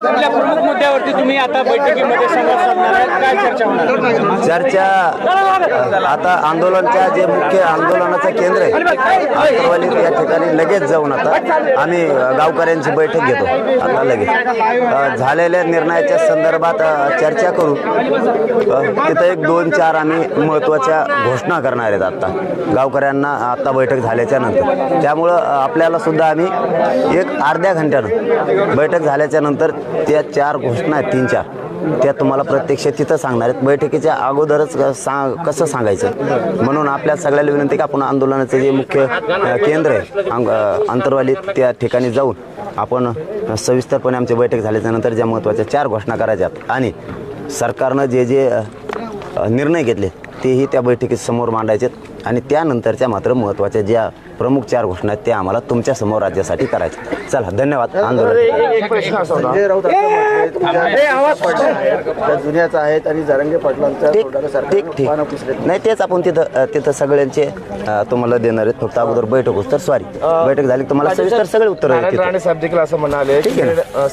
कुठल्या प्रमुख मुद्द्यावरती तुम्ही आता बैठकीमध्ये संवाद साधणार काय चर्चा होणार चर्चा आता आंदोलनच्या जे मुख्य आंदोलनाचं केंद्र आहे आंतरवाली या ठिकाणी लगेच जाऊन आता आम्ही गावकऱ्यांची बैठक घेतो. आता लगेच. झालेल्या निर्णयाच्या संदर्भात चर्चा करू तिथं एक दोन चार आम्ही महत्त्वाच्या घोषणा करणार आहेत आत्ता गावकऱ्यांना आत्ता बैठक झाल्याच्यानंतर. त्यामुळं आपल्यालासुद्धा आपल्याला सुद्धा आम्ही एक अर्ध्या घंट्यानं बैठक झाल्याच्यानंतर त्या चार घोषणा आहेत तीन चार. त्या तुम्हाला प्रत्यक्ष तिथं सांगणार आहेत. बैठकीच्या अगोदरच क- सांग कसं सांगायचं? म्हणून आपल्या सगळ्याला विनंती की आपण आंदोलनाचं जे मुख्य केंद्र आहे अंग- त्या ठिकाणी जाऊन आपण सविस्तरपणे आमची बैठक झाल्याच्यानंतर ज्या महत्त्वाच्या चार घोषणा करायच्या आणि सरकारनं जे जे निर्णय घेतले तेही त्या बैठकीत समोर मांडायचे आणि त्यानंतरच्या मात्र महत्त्वाच्या ज्या प्रमुख चार घोषणा आहेत त्या आम्हाला तुमच्यासमोर राज्यासाठी करायच्या चला धन्यवाद. आंदोलन. असं जुन्याच आहेत आणि जरंगे पाटलांचा ठीक. नाही तेच आपण तिथं तिथं सगळ्यांचे तुम्हाला देणार आहेत. फक्त अगोदर बैठक होत तर सॉरी बैठक झाली तुम्हाला सविस्तर सगळे उत्तर नारायण राणे साहेब देखील असं म्हणाले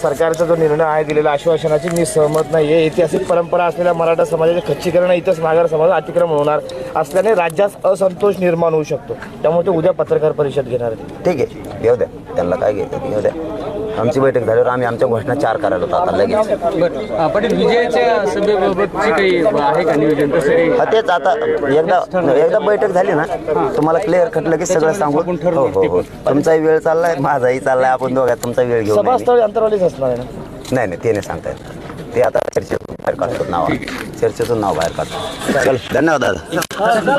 सरकारचा जो निर्णय आहे दिलेला आश्वासनाची मी सहमत नाहीये ऐतिहासिक परंपरा असलेल्या मराठा समाजाचे खच्चीकरण इथंच मागार समाज अतिक्रमण होणार असल्याने राज्यात असंतोष निर्माण होऊ शकतो. त्यामुळे ते उद्या पत्रकार परिषद घेणार आहेत ठीक आहे. घेऊ द्या. त्यांना काय घ्यायचं ते घेऊ द्या. आमची बैठक झाल्यावर आम्ही आमच्या घोषणा चार करायला होतो आता लगेच. बरं. विजयाच्या सभेबाबतची काही आहे का नियोजन? कसं काही हा तेच आता एकदा एकदा बैठक झाली ना तुम्हाला क्लिअर कट लगेच सगळं सांगू हो हो हो. तुमचाही वेळ चाललाय माझाही चाललाय. आपण दोघात तुमचा वेळ घेऊ सभास्थळ अंतरवालीच असणार आहे ना? नाही नाही ते नाही सांगता येत. ते आता चर्चेतून बाहेर काढतो नाव. चर्चेतून नाव बाहेर काढतो. चल धन्यवाद दादा.